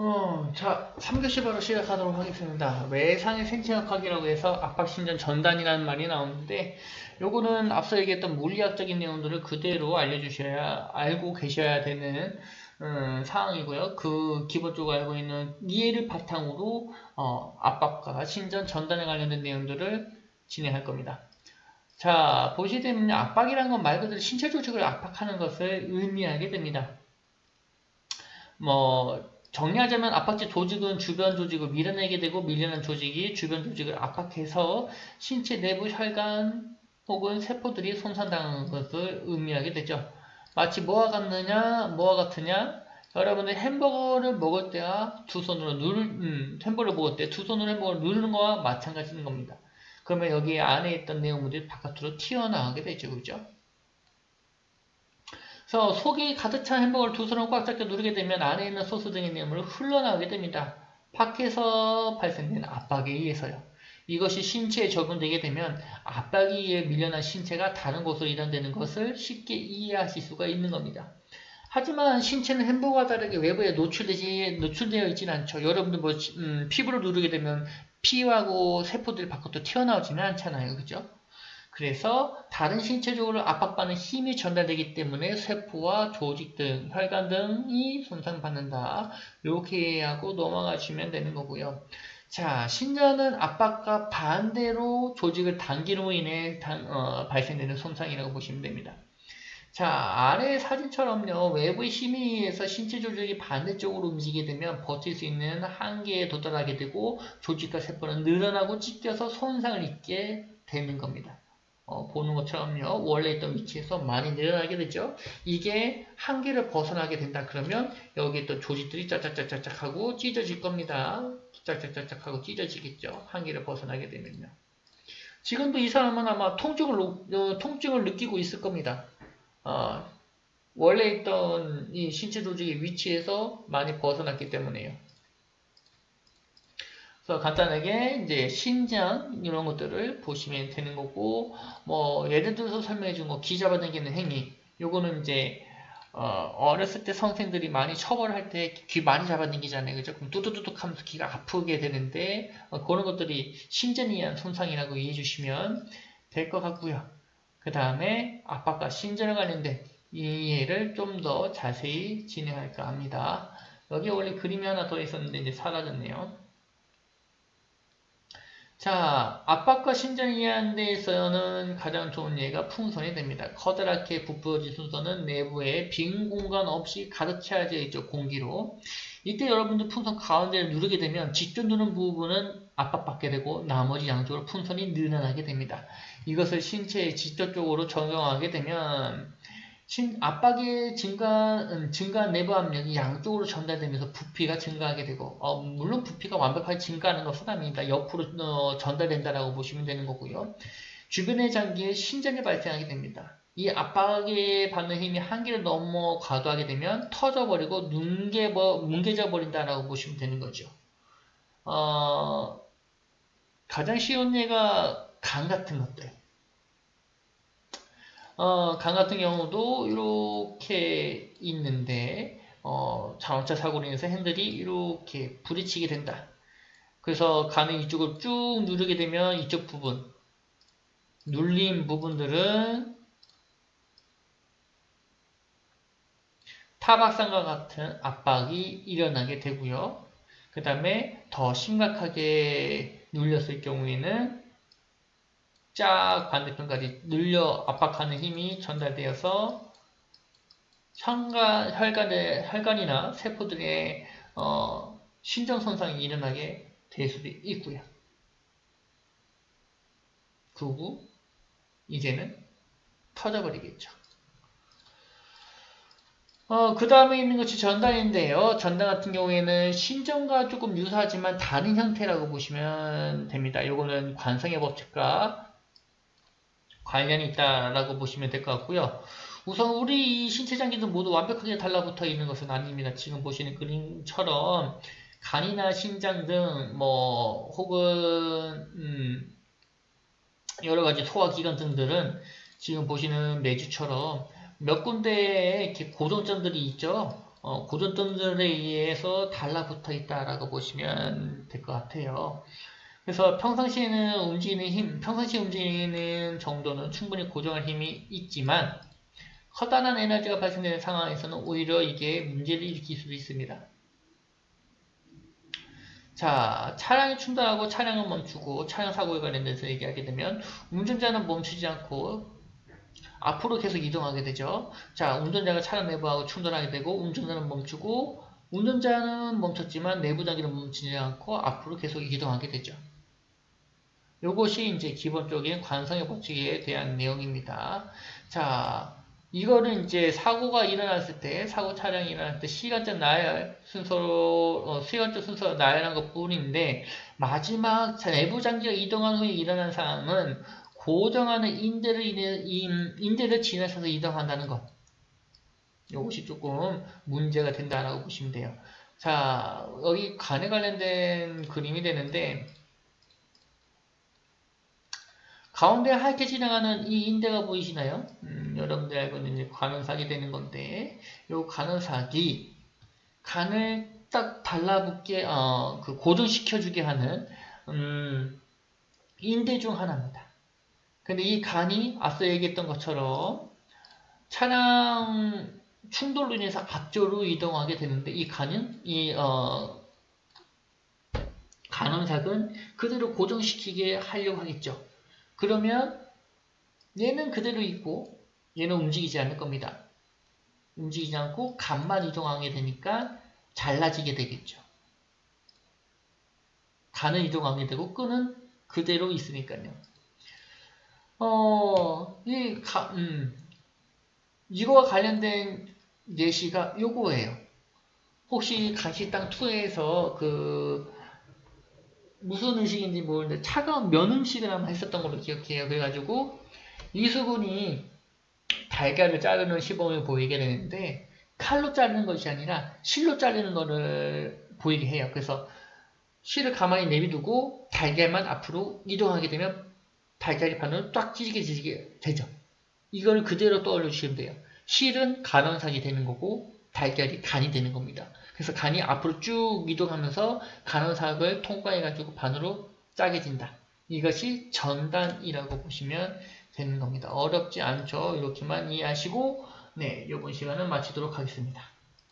어, 자, 3교시 바로 시작하도록 하겠습니다. 외상의 생체학학이라고 해서 압박신전 전단이라는 말이 나오는데, 요거는 앞서 얘기했던 물리학적인 내용들을 그대로 알려주셔야, 알고 계셔야 되는, 음, 사항이고요. 그 기본적으로 알고 있는 이해를 바탕으로, 어, 압박과 신전 전단에 관련된 내용들을 진행할 겁니다. 자, 보시게 되면 압박이라는 건 말 그대로 신체 조직을 압박하는 것을 의미하게 됩니다. 뭐, 정리하자면 압박제 조직은 주변 조직을 밀어내게 되고 밀려난 조직이 주변 조직을 압박해서 신체 내부 혈관 혹은 세포들이 손상당하는 것을 의미하게 되죠. 마치 뭐와 같느냐, 뭐와 같으냐? 여러분들 햄버거를 먹을 때와 두 손으로 누를, 음, 햄버거를 먹을 때 두 손으로 햄버거를 누르는 거와 마찬가지인 겁니다. 그러면 여기 안에 있던 내용물이 바깥으로 튀어나가게 되죠. 그죠? 그래서 속이 가득 찬 햄버거를 두 손으로 꽉 잡게 누르게 되면 안에 있는 소스 등의 내용물이 흘러나오게 됩니다. 밖에서 발생되는 압박에 의해서요. 이것이 신체에 적용되게 되면 압박에 의해 밀려난 신체가 다른 곳으로 이동되는 것을 쉽게 이해하실 수가 있는 겁니다. 하지만 신체는 햄버거와 다르게 외부에 노출되지, 노출되어 있지는 않죠. 여러분들 뭐, 음, 피부를 누르게 되면 피하고 세포들이 밖으로 튀어나오지는 않잖아요. 그죠? 그래서 다른 신체적으로 압박받는 힘이 전달되기 때문에 세포와 조직 등, 혈관 등이 손상받는다. 이렇게 하고 넘어가시면 되는 거고요. 자, 신전은 압박과 반대로 조직을 당기로 인해 당, 어, 발생되는 손상이라고 보시면 됩니다. 자, 아래 사진처럼요, 외부의 힘에 의해서 신체 조직이 반대쪽으로 움직이게 되면 버틸 수 있는 한계에 도달하게 되고 조직과 세포는 늘어나고 찢겨서 손상을 입게 되는 겁니다. 어, 보는 것처럼요. 원래 있던 위치에서 많이 늘어나게 되죠. 이게 한계를 벗어나게 된다 그러면 여기 또 조직들이 짝짝짝짝 하고 찢어질 겁니다. 짝짝짝짝 하고 찢어지겠죠. 한계를 벗어나게 되면요. 지금도 이 사람은 아마 통증을, 어, 통증을 느끼고 있을 겁니다. 어, 원래 있던 이 신체 조직의 위치에서 많이 벗어났기 때문에요. 그래서 간단하게 이제 신장 이런 것들을 보시면 되는 거고 뭐 예를 들어서 설명해 준 거 기자 받당기는 행위 요거는 이제 어, 렸을때 선생들이 많이 처벌할 때 귀 많이 잡아당기잖아요. 그죠? 그럼 뚜두두둑 하면서 귀가 아프게 되는데 어, 그런 것들이 신전에 의한 손상이라고 이해해 주시면 될 것 같고요. 그 다음에 압박과 신전에 관련된 이해를 좀 더 자세히 진행할까 합니다. 여기 원래 그림이 하나 더 있었는데 이제 사라졌네요. 자, 압박과 신전을 이해하는 데 있어서는 가장 좋은 예가 풍선이 됩니다. 커다랗게 부풀어진 순서는 내부에 빈 공간 없이 가득 채워져 있죠, 공기로. 이때 여러분들 풍선 가운데를 누르게 되면 직접 누른 부분은 압박받게 되고 나머지 양쪽으로 풍선이 늘어나게 됩니다. 이것을 신체의 직접 쪽으로 적용하게 되면 신, 압박의 증가, 음, 증가 내부 압력이 양쪽으로 전달되면서 부피가 증가하게 되고, 어, 물론 부피가 완벽하게 증가하는 것은 아닙니다. 옆으로 어, 전달된다라고 보시면 되는 거고요. 주변의 장기에 신전이 발생하게 됩니다. 이 압박에 받는 힘이 한계를 넘어 과도하게 되면 터져버리고 뭉개버, 뭉개져 버린다라고 보시면 되는 거죠. 어, 가장 쉬운 예가 강 같은 것들. 어, 강 같은 경우도 이렇게 있는데 어, 자동차 사고로 인해서 핸들이 이렇게 부딪히게 된다. 그래서 가는 이쪽을 쭉 누르게 되면 이쪽 부분 눌린 부분들은 타박상과 같은 압박이 일어나게 되고요. 그 다음에 더 심각하게 눌렸을 경우에는 쫙 반대편까지 늘려 압박하는 힘이 전달되어서 혈관, 혈관의, 혈관이나 세포들의 어, 신경 손상이 일어나게 될 수도 있고요. 그리고 이제는 터져버리겠죠. 어, 그 다음에 있는 것이 전단인데요. 전단 같은 경우에는 신전과 조금 유사하지만 다른 형태라고 보시면 됩니다. 이거는 관성의 법칙과 관련이 있다라고 보시면 될 것 같고요. 우선 우리 이 신체 장기는 모두 완벽하게 달라붙어 있는 것은 아닙니다. 지금 보시는 그림처럼 간이나 심장 등 뭐 혹은 음 여러 가지 소화기관 등들은 지금 보시는 매주처럼 몇 군데에 이렇게 고정점들이 있죠. 어, 고전점들에 의해서 달라붙어 있다라고 보시면 될 것 같아요. 그래서 평상시에는 움직이는 힘, 평상시에 움직이는 정도는 충분히 고정할 힘이 있지만 커다란 에너지가 발생되는 상황에서는 오히려 이게 문제를 일으킬 수도 있습니다. 자, 차량이 충돌하고 차량을 멈추고 차량 사고에 관련돼서 얘기하게 되면 운전자는 멈추지 않고 앞으로 계속 이동하게 되죠. 자, 운전자가 차량 내부하고 충돌하게 되고 운전자는 멈추고 운전자는 멈췄지만 내부 장기는 멈추지 않고 앞으로 계속 이동하게 되죠. 이것이 이제 기본적인 관성의 법칙에 대한 내용입니다. 자, 이거는 이제 사고가 일어났을 때, 사고 차량이 일어났을 때 시간적 나열 순서로, 어, 시간적 순서로 나열한 것 뿐인데, 마지막 내부 장기가 이동한 후에 일어난 상황은 고정하는 인대를 인해, 인대를 지나쳐서 이동한다는 것. 이것이 조금 문제가 된다라고 보시면 돼요. 자, 여기 간에 관련된 그림이 되는데, 가운데 하얗게 지나가는 이 인대가 보이시나요? 음, 여러분들 알고 있는 관원삭이 되는 건데, 이 관원삭이 간을 딱 달라붙게, 어, 그 고정시켜주게 하는, 음, 인대 중 하나입니다. 근데 이 간이 앞서 얘기했던 것처럼 차량 충돌로 인해서 앞쪽으로 이동하게 되는데 이 간은 이 어, 간원삭은 그대로 고정시키게 하려고 하겠죠. 그러면 얘는 그대로 있고 얘는 움직이지 않을 겁니다. 움직이지 않고 간만 이동하게 되니까 잘라지게 되겠죠. 간은 이동하게 되고 끈은 그대로 있으니까요. 어, 이, 가, 음, 이거와 관련된 예시가 요거예요. 혹시 간식당 2에서 그, 무슨 음식인지 모르는데 차가운 면 음식을 한번 했었던 걸로 기억해요. 그래가지고 이수근이 달걀을 자르는 시범을 보이게 되는데 칼로 자르는 것이 아니라 실로 자르는 거를 보이게 해요. 그래서 실을 가만히 내비두고 달걀만 앞으로 이동하게 되면 달걀이 반으로 쫙 찢게 찢게 되죠. 이걸 그대로 떠올려 주시면 돼요. 실은 간원상이 되는 거고 달걀이 간이 되는 겁니다. 그래서 간이 앞으로 쭉 이동하면서 간원삭을 통과해가지고 반으로 짜게 진다. 이것이 전단이라고 보시면 되는 겁니다. 어렵지 않죠. 이렇게만 이해하시고 네, 이번 시간은 마치도록 하겠습니다.